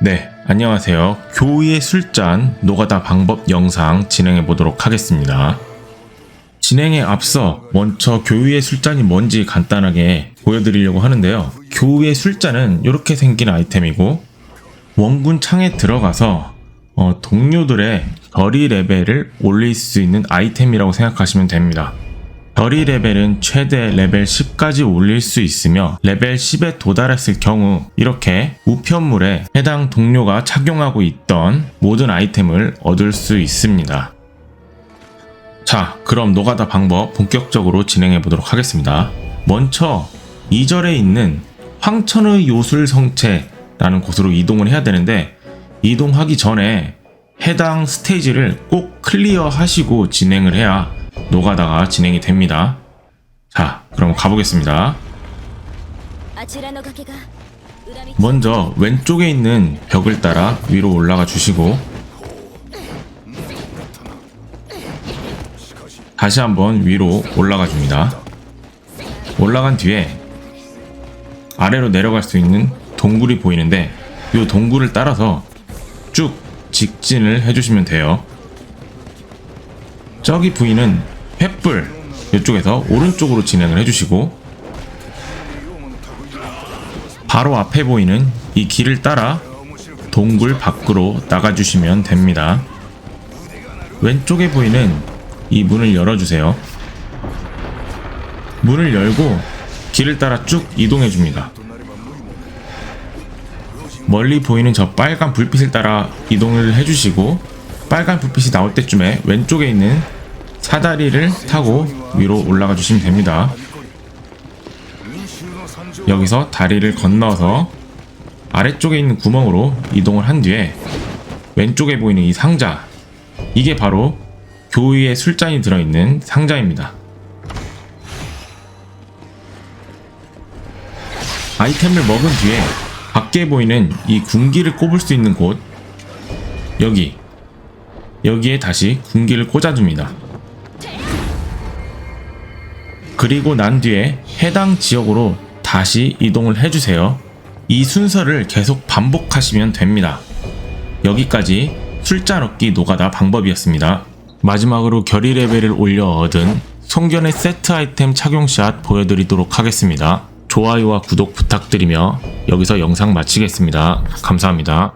네, 안녕하세요. 교우의 술잔 노가다 방법 영상 진행해 보도록 하겠습니다. 진행에 앞서 먼저 교우의 술잔이 뭔지 간단하게 보여드리려고 하는데요. 교우의 술잔은 이렇게 생긴 아이템이고 원군 창에 들어가서 어, 동료들의 결의 레벨을 올릴 수 있는 아이템이라고 생각하시면 됩니다. 결의 레벨은 최대 레벨 10까지 올릴 수 있으며 레벨 10에 도달했을 경우 이렇게 우편물에 해당 동료가 착용하고 있던 모든 아이템을 얻을 수 있습니다. 자, 그럼 노가다 방법 본격적으로 진행해 보도록 하겠습니다. 먼저 2절에 있는 황천의 요술 성체라는 곳으로 이동을 해야 되는데 이동하기 전에 해당 스테이지를 꼭 클리어 하시고 진행을 해야 녹아다가 진행이 됩니다. 자, 그럼 가보겠습니다. 먼저 왼쪽에 있는 벽을 따라 위로 올라가 주시고 다시 한번 위로 올라가 줍니다. 올라간 뒤에 아래로 내려갈 수 있는 동굴이 보이는데 이 동굴을 따라서 쭉 직진을 해주시면 돼요. 저기 부위는 횃불 이쪽에서 오른쪽으로 진행을 해주시고 바로 앞에 보이는 이 길을 따라 동굴 밖으로 나가주시면 됩니다. 왼쪽에 보이는 이 문을 열어주세요. 문을 열고 길을 따라 쭉 이동해 줍니다. 멀리 보이는 저 빨간 불빛을 따라 이동을 해주시고 빨간 불빛이 나올 때쯤에 왼쪽에 있는 사다리를 타고 위로 올라가 주시면 됩니다. 여기서 다리를 건너서 아래쪽에 있는 구멍으로 이동을 한 뒤에 왼쪽에 보이는 이 상자 이게 바로 교위에 술잔이 들어있는 상자입니다. 아이템을 먹은 뒤에 밖에 보이는 이 군기를 꼽을 수 있는 곳 여기 여기에 다시 군기를 꽂아줍니다. 그리고 난 뒤에 해당 지역으로 다시 이동을 해주세요. 이 순서를 계속 반복하시면 됩니다. 여기까지 술잔 얻기 노가다 방법이었습니다. 마지막으로 결의 레벨을 올려 얻은 송견의 세트 아이템 착용샷 보여드리도록 하겠습니다. 좋아요와 구독 부탁드리며 여기서 영상 마치겠습니다. 감사합니다.